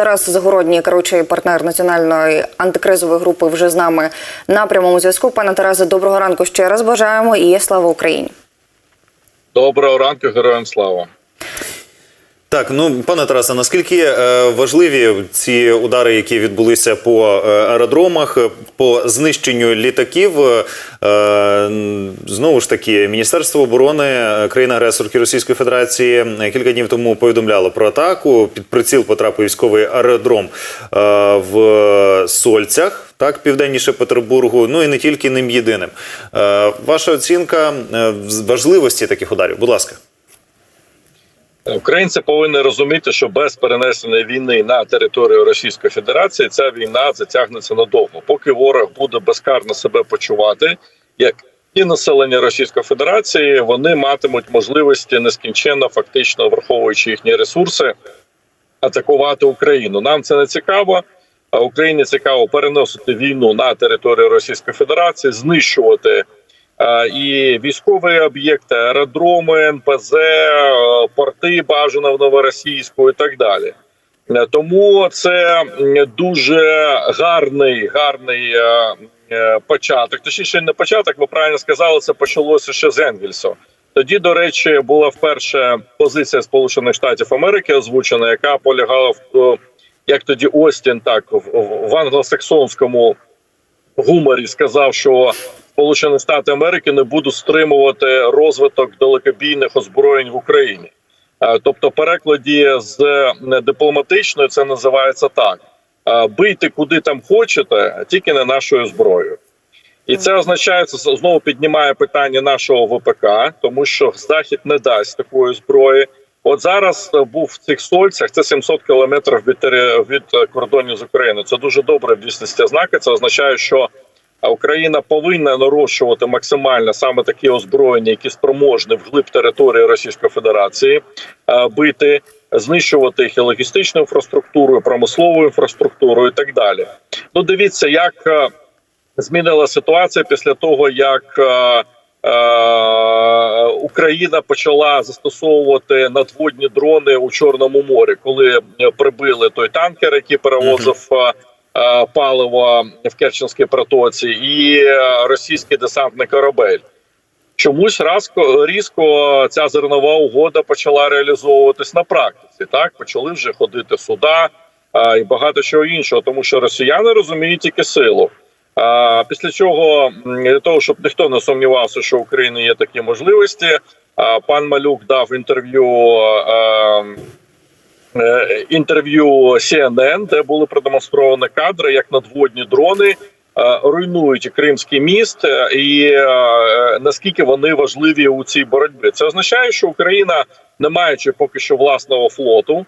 Тарас Загородній, керуючий партнер національної антикризової групи, вже з нами на прямому зв'язку. Пане Тарасе, доброго ранку ще раз бажаємо і слава Україні. Доброго ранку, героям слава. Так, ну пане Тарасе, наскільки е, важливі ці удари, які відбулися по е, аеродромах, е, по знищенню літаків? Знову ж таки, Міністерство оборони е, країни-агресорки Російської Федерації кілька днів тому повідомляло про атаку. Під приціл потрапив військовий аеродром в Сольцях. Так, південніше Петербургу, ну і не тільки ним єдиним. Ваша оцінка важливості таких ударів, будь ласка. Українці повинні розуміти, що без перенесення війни на територію Російської Федерації ця війна затягнеться надовго. Поки ворог буде безкарно себе почувати, як і населення Російської Федерації, вони матимуть можливості нескінченно, фактично враховуючи їхні ресурси, атакувати Україну. Нам це не цікаво. А Україні цікаво переносити війну на територію Російської Федерації, знищувати і військові об'єкти, аеродроми, НПЗ, е, порти бажано в новоросійську і так далі. Е, Тому це дуже гарний, гарний е, початок. Точніше, не початок, ви правильно сказали, це почалося ще з Енгельсу. Тоді, до речі, була вперше позиція Сполучених Штатів Америки озвучена, яка полягала в як тоді Остін, так в- в англосаксонському гуморі сказав, що Сполучені Штати Америки не будуть стримувати розвиток далекобійних озброєнь в Україні. Е, Тобто, перекладі з е, дипломатичної це називається так: Е, бийте куди там хочете, тільки не нашою зброєю. І це означає, це знову піднімає питання нашого ВПК, тому що Захід не дасть такої зброї. От зараз був в цих сольцях, це 700 кілометрів від, від кордонів з Україною. Це дуже добре в дійсності ознаки. Це означає, що Україна повинна нарощувати максимально саме такі озброєння, які спроможні вглиб території Російської Федерації е, бити, знищувати їх і логістичну інфраструктуру, і промислову інфраструктуру і так далі. Ну, дивіться, як е, змінила ситуація після того, як е, Україна почала застосовувати надводні дрони у Чорному морі, коли прибили той танкер, який перевозив. Е, е, Паливо в Керченській протоці і е, російський десантний корабель. Чомусь разко різко ця зернова угода почала реалізовуватись на практиці. Так почали вже ходити суда а, і багато чого іншого, тому що росіяни розуміють тільки силу. А, після чого для того, щоб ніхто не сумнівався, що в Україні є такі можливості, а, пан Малюк дав інтерв'ю. Е, інтерв'ю CNN, де були продемонстровані кадри, як надводні дрони е, руйнують Кримський міст, е, і наскільки вони важливі у цій боротьбі. Це означає, що Україна, не маючи поки що власного флоту,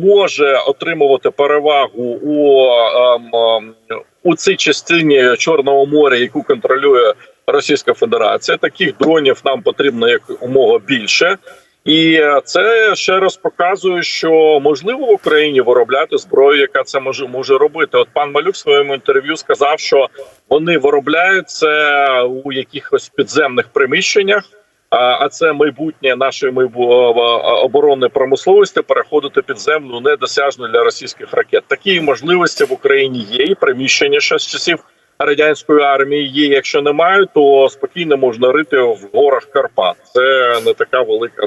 може отримувати перевагу у, ем, ем, у цій частині Чорного моря, яку контролює Російська Федерація. Таких дронів нам потрібно як умога більше. І е, це ще раз показує, що можливо в Україні виробляти зброю, яка це може може робити. От пан Малюк в своєму інтерв'ю сказав, що вони виробляють це у якихось підземних приміщеннях. А це майбутнє нашої оборонної промисловості переходити під землю недосяжно для російських ракет. Такі можливості в Україні є і приміщення ще з часів радянської армії є. Якщо немає, то спокійно можна рити в горах Карпат. Це не така велика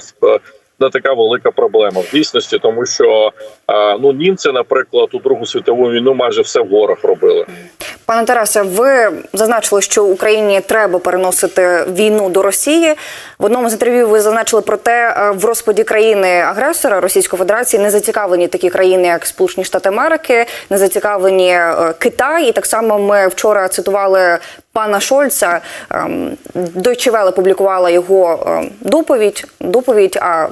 не така велика проблема в дійсності, тому що ну німці, наприклад, у Другу світову війну майже все в горах робили. Пане Тарасе, ви зазначили, що Україні треба переносити війну до Росії. В одному з інтерв'ю ви зазначили про те, е, в розпаді країни-агресора Російської Федерації не зацікавлені такі країни, як Сполучені Штати Америки, не зацікавлені е, Китай. І так само ми вчора цитували пана Шольца. Ем, Deutsche Welle публікувала його ем, доповідь, доповідь, а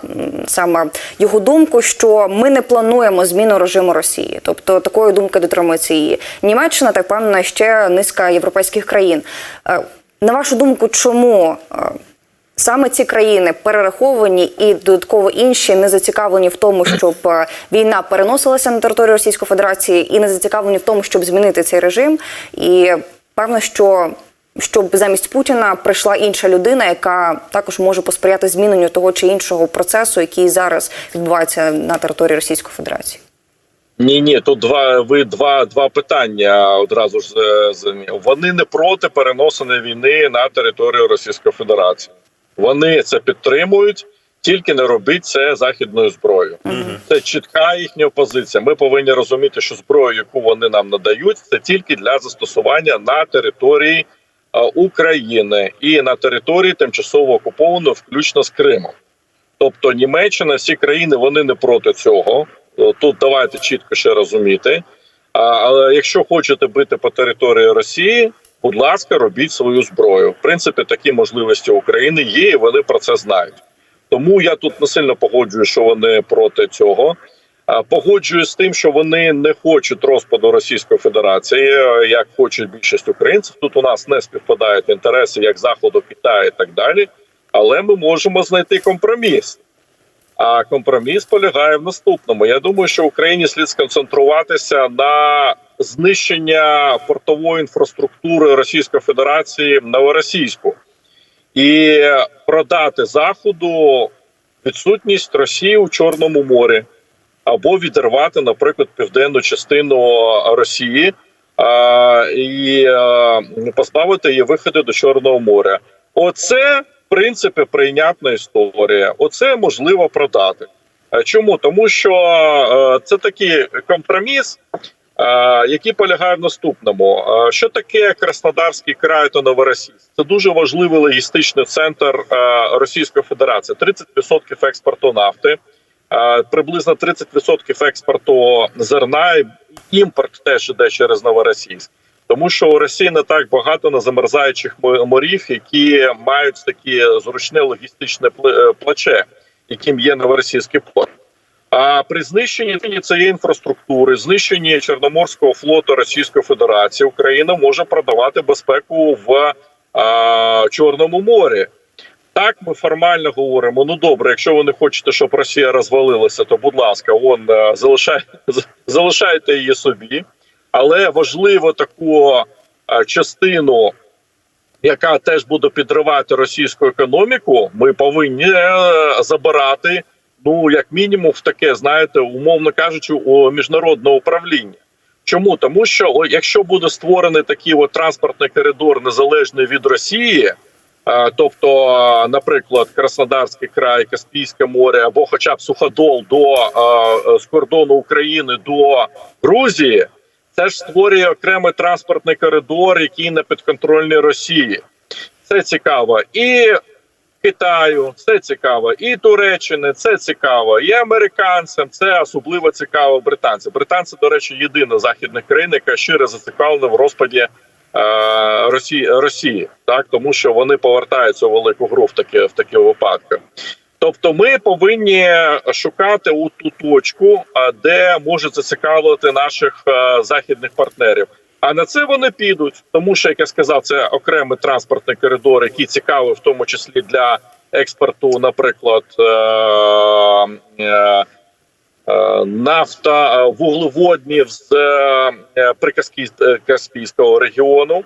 саме його думку, що ми не плануємо зміну режиму Росії. Тобто такої думки дотримується і Німеччина, так певно, ще низка європейських країн. Е, На вашу думку, чому е, саме ці країни перераховані і додатково інші не зацікавлені в тому, щоб е, війна переносилася на територію Російської Федерації, і не зацікавлені в тому, щоб змінити цей режим? І певно, що щоб замість Путіна прийшла інша людина, яка також може посприяти зміненню того чи іншого процесу, який зараз відбувається на території Російської Федерації. Ні, ні, тут два ви два, два питання одразу ж е, вони не проти переносини війни на територію Російської Федерації. Вони це підтримують, тільки не робіть це західною зброєю. Це чітка їхня позиція. Ми повинні розуміти, що зброю, яку вони нам надають, це тільки для застосування на території е, України і на території тимчасово окупованої, включно з Кримом. Тобто Німеччина, всі країни вони не проти цього. О, Тут давайте чітко ще розуміти. Але якщо хочете бити по території Росії, будь ласка, робіть свою зброю. В принципі, такі можливості України є, і вони про це знають. Тому я тут не сильно погоджую, що вони проти цього. Погоджуюсь з тим, що вони не хочуть розпаду Російської Федерації, е, як хочуть більшість українців. Тут у нас не співпадають інтереси як Заходу, Китаю і так далі. Але ми можемо знайти компроміс. А компроміс полягає в наступному. Я думаю, що Україні слід сконцентруватися на знищення портової інфраструктури Російської Федерації новоросійську і продати Заходу відсутність Росії у Чорному морі або відірвати, наприклад, південну частину Росії і а, позбавити її виходу до Чорного моря. Оце принципі прийнятна історія. Оце можливо продати. Чому? Тому що е, це такий компроміс, е, який полягає в наступному: Е, що таке Краснодарський край та Новоросійськ? Це дуже важливий логістичний центр е, Російської Федерації. 30% експорту нафти, е, приблизно 30% експорту зерна. Імпорт теж іде через Новоросійськ. Тому що у Росії не так багато незамерзаючих мо- морів, які мають такі зручне логістичне е, плече, яким є новоросійський порт. А при знищенні цієї інфраструктури, знищенні Чорноморського флоту Російської Федерації, Україна може продавати безпеку в а, Чорному морі. Так, ми формально говоримо. Ну добре, якщо ви не хочете, щоб Росія розвалилася, то будь ласка, вон е, залишай, залишайте її собі. Але важливо таку е, частину, яка теж буде підривати російську економіку, ми повинні е, забирати. Ну, як мінімум, в таке, знаєте, умовно кажучи, у міжнародне управління. Чому? Тому що якщо буде створений такий от транспортний коридор незалежний від Росії, е, тобто, наприклад, Краснодарський край, Каспійське море або хоча б суходол до з кордону України до Грузії, це ж створює окремий транспортний коридор, який не підконтрольний Росії. Це цікаво і Китаю, це цікаво, і Туреччини, це цікаво, і американцям. Це особливо цікаво британцям. Британці, до речі, єдина західна країна, яка щиро зацікавлена в розпаді е, Росії, Росії, так тому що вони повертаються у велику гру в такі в такі випадки. Тобто, ми повинні шукати у ту точку, де може зацікавити наших е, західних партнерів. А на це вони підуть, тому що як я сказав, це окремий транспортний коридор, який цікавий, в тому числі для експорту, наприклад, е, е, нафта, вуглеводнів з прикаспійського Каспійського регіону.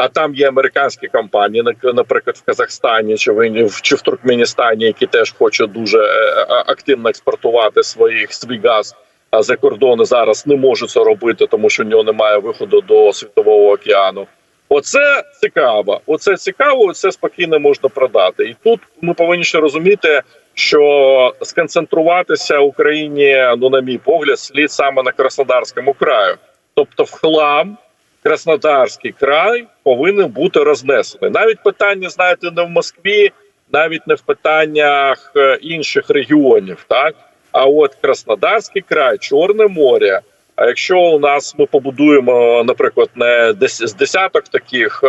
А там є американські компанії, на- наприклад, в Казахстані чи в чи в Туркменістані, які теж хочуть дуже е, е, активно експортувати своїх свій газ. А за кордони зараз не можуть це робити, тому що в нього немає виходу до світового океану. Оце цікаво. Оце цікаво. Оце спокійно можна продати. І тут ми повинні ще розуміти, що сконцентруватися Україні, ну на мій погляд, слід саме на Краснодарському краю, тобто в хлам. Краснодарський край повинен бути рознесений. Навіть питання, знаєте, не в Москві, навіть не в питаннях е, інших регіонів, так а от Краснодарський край, Чорне море. А якщо у нас ми побудуємо, наприклад, не з десяток таких е,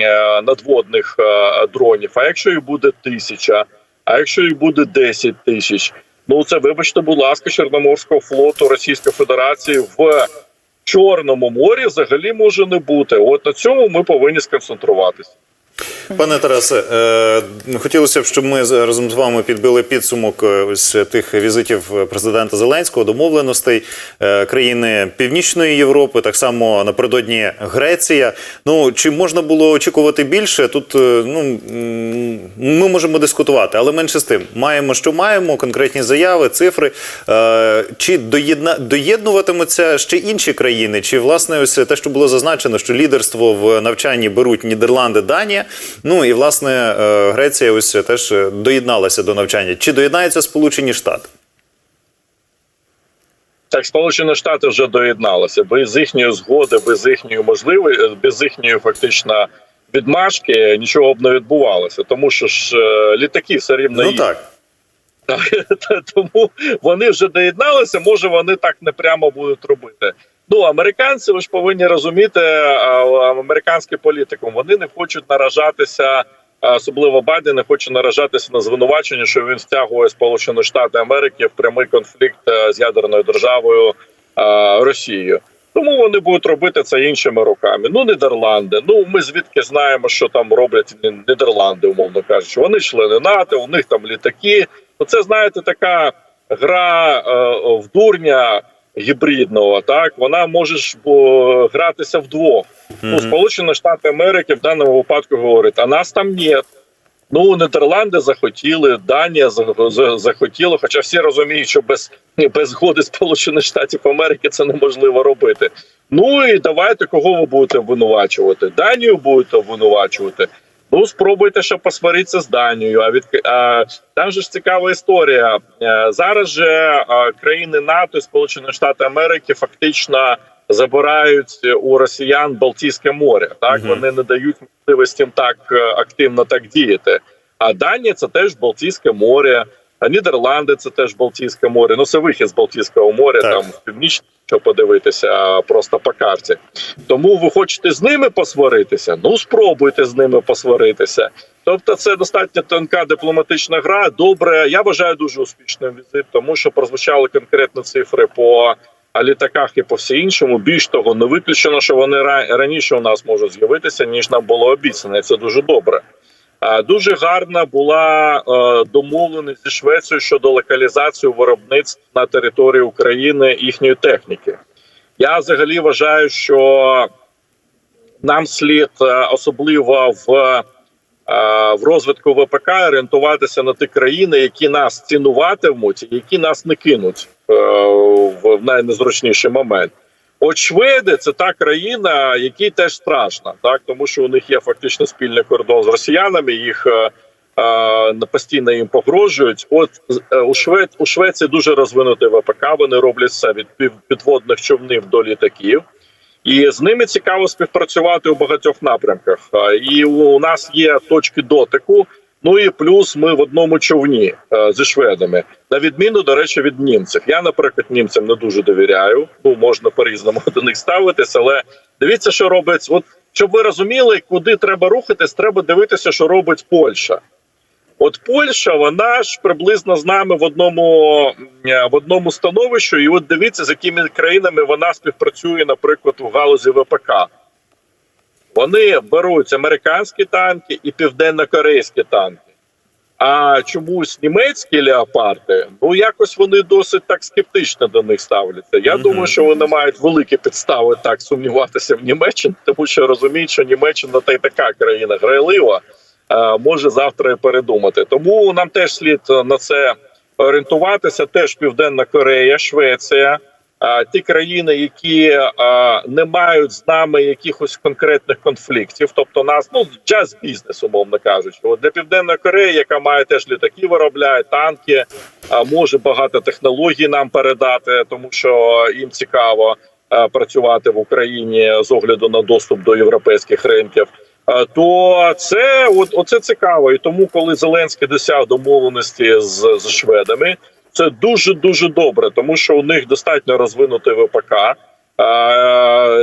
е, надводних дронів, а якщо їх буде тисяча, а якщо їх буде 10 тисяч, ну це вибачте, будь ласка, Чорноморського флоту Російської Федерації в Чорному морі взагалі може не бути. От на цьому ми повинні сконцентруватися. Пане Тарасе, е, хотілося б, щоб ми разом з вами підбили підсумок е, ось тих візитів президента Зеленського, домовленостей е, країни Північної Європи, так само напередодні Греція. Ну чи можна було очікувати більше? Тут е, ну ми можемо дискутувати, але менше з тим, маємо, що маємо, конкретні заяви, цифри. Е, Чи доєдна доєднуватимуться ще інші країни? Чи власне ось те, що було зазначено, що лідерство в навчанні беруть Нідерланди, Данія? Ну і власне е, Греція ось теж е, доєдналася до навчання. Чи доєднаються Сполучені Штати? Так, Сполучені Штати вже доєдналися без їхньої згоди, без їхньої можливості, без їхньої фактично відмашки нічого б не відбувалося, тому що ж е, літаки все рівно Ну їх. Так, тому вони вже доєдналися. Може, вони так не прямо будуть робити. Ну, американці, ви ж повинні розуміти, а, американський політикум, вони не хочуть наражатися, особливо Байден не хоче наражатися на звинувачення, що він стягує Сполучені Штати Америки в прямий конфлікт е, з ядерною державою Росією. Тому вони будуть робити це іншими руками. Ну, Нідерланди. Ну ми звідки знаємо, що там роблять Нідерланди, умовно кажучи. Вони члени НАТО, у них там літаки. Ну, це знаєте, така гра е, в дурня гібридного. Так вона може ж бо, гратися вдвох. Ну, Сполучені Штати Америки в даному випадку говорять, а нас там нет. Ну, Нідерланди захотіли, Данія за- за- захотіла, хоча всі розуміють, що без, без згоди Сполучених Штатів Америки це неможливо робити. Ну і давайте кого ви будете обвинувачувати? Данію будете обвинувачувати. Ну, спробуйте ще посваритися з Данією. А від а, там же ж цікава історія. Е, Зараз же а, країни НАТО і Сполучені Штати Америки фактично забирають у росіян Балтійське море. Так угу. вони не дають можливості так е, активно так діяти. А Данія це теж Балтійське море. А Нідерланди це теж Балтійське море. Ну це вихід з Балтійського моря, Так. там в північні, що подивитися просто по карті. Тому ви хочете з ними посваритися? Ну спробуйте з ними посваритися. Тобто, це достатньо тонка дипломатична гра. Добре, я вважаю дуже успішним візит, тому що прозвучали конкретні цифри по а, літаках і по все іншому. Більш того, не виключено, що вони ра- раніше у нас можуть з'явитися, ніж нам було обіцяно. І Це дуже добре. Дуже гарна була е, домовленість зі Швецією щодо локалізації виробництв на території України їхньої техніки. Я взагалі вважаю, що нам слід е, особливо в, е, в розвитку ВПК орієнтуватися на ті країни, які нас цінуватимуть, які нас не кинуть в найнезручніший момент. От шведи це та країна, якій теж страшно, так тому що у них є фактично спільний кордон з росіянами. Їх е, е, постійно їм погрожують. От е, у Швед у Швеції дуже розвинутий ВПК. Вони роблять все від підводних човнів до літаків. І з ними цікаво співпрацювати у багатьох напрямках. І у нас є точки дотику. Ну і плюс ми в одному човні е, зі шведами, на відміну до речі, від німців. Я, наприклад, німцям не дуже довіряю. Ну можна по різному до них ставитись, але дивіться, що робить. От щоб ви розуміли, куди треба рухатись, треба дивитися, що робить Польща. От Польща, вона ж приблизно з нами в одному е, в одному становищі, і от дивіться, з якими країнами вона співпрацює, наприклад, у галузі ВПК. Вони беруть американські танки і південно-корейські танки. А чомусь німецькі леопарди, ну якось вони досить так скептично до них ставляться. Я Мгм. думаю, що вони мають великі підстави так сумніватися в Німеччині, тому що розуміють, що Німеччина та й така країна грайлива, е, може завтра і передумати. Тому нам теж слід е, на це орієнтуватися. Теж Південна Корея, Швеція. Ті країни, які не мають з нами якихось конкретних конфліктів, тобто нас ну джаз бізнес, умовно кажучи, от для південної Кореї, яка має теж літаки, виробляє танки, може багато технологій нам передати, тому що їм цікаво працювати в Україні з огляду на доступ до європейських ринків. То це от оце цікаво, і тому, коли Зеленський досяг домовленості з, з шведами, це дуже дуже добре, тому що у них достатньо розвинутий ВПК. е,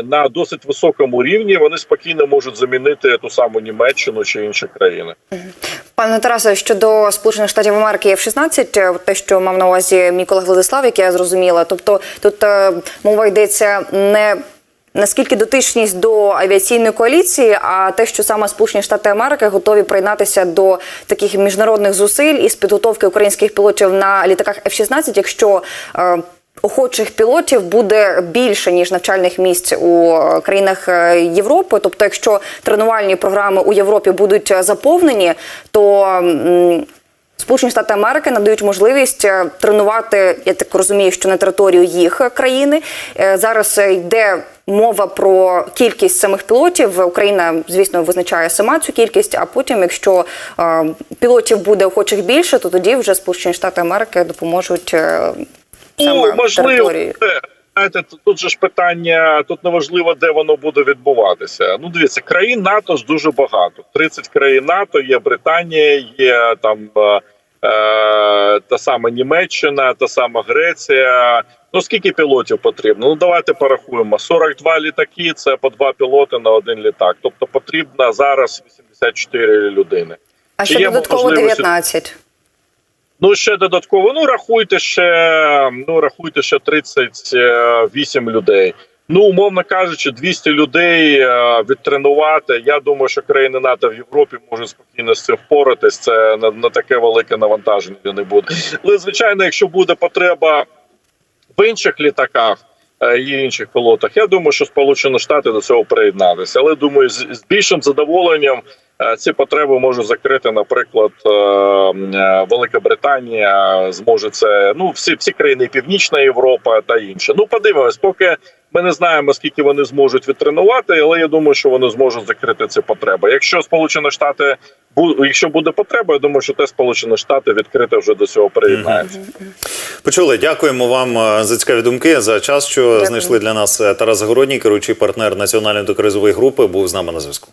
На досить високому рівні вони спокійно можуть замінити ту саму Німеччину чи інші країни. Пане Тарасе, щодо Сполучених Штатів Америки F-16, е, те, що мав на увазі мій колега Владислав, як я зрозуміла, тобто тут е, мова йдеться не Наскільки дотичність до авіаційної коаліції, а те, що саме Сполучені Штати Америки готові приєднатися до таких міжнародних зусиль із підготовки українських пілотів на літаках F-16, якщо е, охочих пілотів буде більше ніж навчальних місць у е, країнах е, Європи. Тобто, якщо тренувальні програми у Європі будуть е, заповнені, то м, Сполучені Штати Америки надають можливість е, тренувати, я так розумію, що на територію їх країни Е, зараз йде мова про кількість самих пілотів. Україна, звісно, визначає сама цю кількість. А потім, якщо е, пілотів буде охочих більше, то тоді вже Сполучені Штати Америки допоможуть е, саме Ну, можливо, знаєте, тут- же ж питання, тут неважливо, де воно буде відбуватися. Ну, дивіться, країн НАТО ж дуже багато. 30 країн НАТО, є Британія, є там та сама Німеччина, та сама Греція. Ну скільки пілотів потрібно? Ну давайте порахуємо. 42 літаки це по два пілоти на один літак. Тобто потрібно зараз 84 людини. А ще додатково можливість- 19. Ну ще додатково. Ну рахуйте ще. Ну рахуйте ще 38 людей. Ну, умовно кажучи, 200 людей е, відтренувати. Я думаю, що країни НАТО в Європі можуть спокійно з цим впоратись. Це на, на таке велике навантаження не буде. Але звичайно, якщо буде потреба в інших літаках е, і інших пілотах, я думаю, що Сполучені Штати до цього приєднатися. Але думаю, з, з більшим задоволенням ці потреби може закрити, наприклад, е, е, Велика Британія зможе це. Ну, всі всі країни Північна Європа та інше. Ну, подивимось, поки. Ми не знаємо, скільки вони зможуть відтренувати, але я думаю, що вони зможуть закрити ці потреби. Якщо Сполучені Штати якщо буде потреба, я думаю, що те Сполучені Штати відкрите вже до цього приєднаються. Почули, дякуємо вам е, за цікаві думки, за час, що знайшли для нас Е, Тарас Загородній, керуючий партнер національної докризової групи, був з нами на зв'язку.